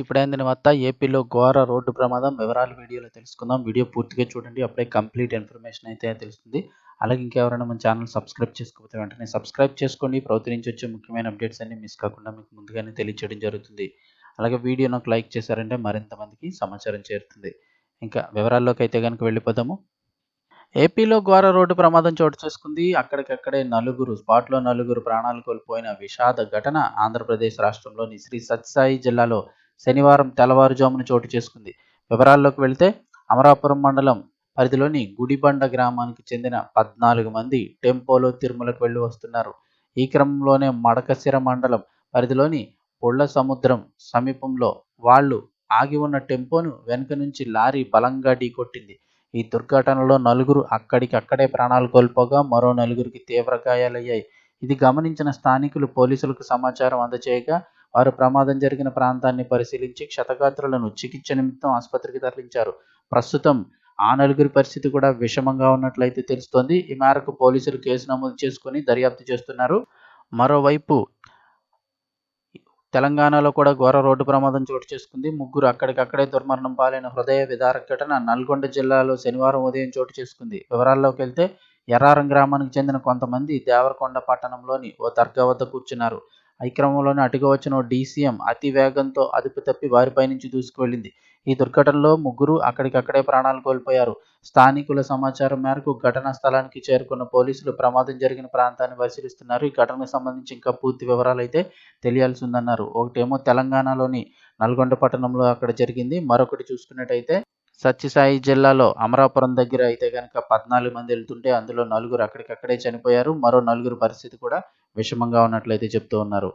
ఇప్పుడైంది అందిన ఏపీలో ఘోర రోడ్డు ప్రమాదం. వివరాలు వీడియోలో తెలుసుకుందాం. వీడియో పూర్తిగా చూడండి. అప్పుడే కంప్లీట్ ఇన్ఫర్మేషన్ అయితే తెలుస్తుంది. అలాగే ఇంకెవరైనా మన ఛానల్ సబ్స్క్రైబ్ చేసుకోకపోతే వెంటనే సబ్స్క్రైబ్ చేసుకోండి. ప్రభుత్వం నుంచి వచ్చే ముఖ్యమైన అప్డేట్స్ అన్ని మిస్ కాకుండా మీకు ముందుగానే తెలియచేయడం జరుగుతుంది. అలాగే వీడియో నాకు లైక్ చేశారంటే మరింత మందికి సమాచారం చేరుతుంది. ఇంకా వివరాల్లోకి అయితే కనుక వెళ్ళిపోదాము. ఏపీలో ఘోర రోడ్డు ప్రమాదం చోటు చేసుకుంది. అక్కడికక్కడే నలుగురు స్పాట్లో నలుగురు ప్రాణాలు కోల్పోయిన విషాద ఘటన ఆంధ్రప్రదేశ్ రాష్ట్రంలోని శ్రీ సత్సాయి జిల్లాలో శనివారం తెల్లవారుజామున చోటు చేసుకుంది. వివరాల్లోకి వెళితే అమరాపురం మండలం పరిధిలోని గుడిబండ గ్రామానికి చెందిన పద్నాలుగు మంది టెంపోలో తిరుమలకు వెళ్ళి వస్తున్నారు. ఈ క్రమంలోనే మడకశిర మండలం పరిధిలోని పొళ్ళ సముద్రం సమీపంలో వాళ్ళు ఆగి ఉన్న టెంపోను వెనుక నుంచి లారీ బలంగా ఢీకొట్టింది. ఈ దుర్ఘటనలో నలుగురు అక్కడికక్కడే ప్రాణాలు కోల్పోగా మరో నలుగురికి తీవ్ర గాయాలయ్యాయి. ఇది గమనించిన స్థానికులు పోలీసులకు సమాచారం అందజేయగా వారు ప్రమాదం జరిగిన ప్రాంతాన్ని పరిశీలించి క్షతగాత్రులను చికిత్స నిమిత్తం ఆసుపత్రికి తరలించారు. ప్రస్తుతం ఆ నలుగురి పరిస్థితి కూడా విషమంగా ఉన్నట్లయితే తెలుస్తోంది. ఈ మేరకు పోలీసులు కేసు నమోదు చేసుకుని దర్యాప్తు చేస్తున్నారు. మరోవైపు తెలంగాణలో కూడా ఘోర రోడ్డు ప్రమాదం చోటు చేసుకుంది. ముగ్గురు అక్కడికక్కడే దుర్మరణం పాలైన హృదయ విదారక ఘటన నల్గొండ జిల్లాలో శనివారం ఉదయం చోటు చేసుకుంది. వివరాల్లోకి వెళ్తే ఎర్రారం గ్రామానికి చెందిన కొంతమంది దేవరకొండ పట్టణంలోని ఓ దర్గా వద్ద కూర్చున్నారు. ఈ క్రమంలోనే అటుగా వచ్చిన డీసీఎం అతి వేగంతో అదుపు తప్పి వారిపై నుంచి దూసుకువెళ్ళింది ఈ దుర్ఘటనలో ముగ్గురు అక్కడికక్కడే ప్రాణాలు కోల్పోయారు. స్థానికుల సమాచారం మేరకు ఘటనా స్థలానికి చేరుకున్న పోలీసులు ప్రమాదం జరిగిన ప్రాంతాన్ని పరిశీలిస్తున్నారు. ఈ ఘటనకు సంబంధించి ఇంకా పూర్తి వివరాలు అయితే తెలియాల్సి ఉందన్నారు ఒకటేమో తెలంగాణలోని నల్గొండ పట్టణంలో అక్కడ జరిగింది. మరొకటి చూసుకున్నట్టయితే సత్యసాయి జిల్లాలో అమరాపురం దగ్గర అయితే కనుక పద్నాలుగు మంది వెళ్తుంటే అందులో నలుగురు అక్కడికక్కడే చనిపోయారు. మరో నలుగురు పరిస్థితి కూడా విషమంగా ఉన్నట్లయితే చెప్తూ ఉన్నారు.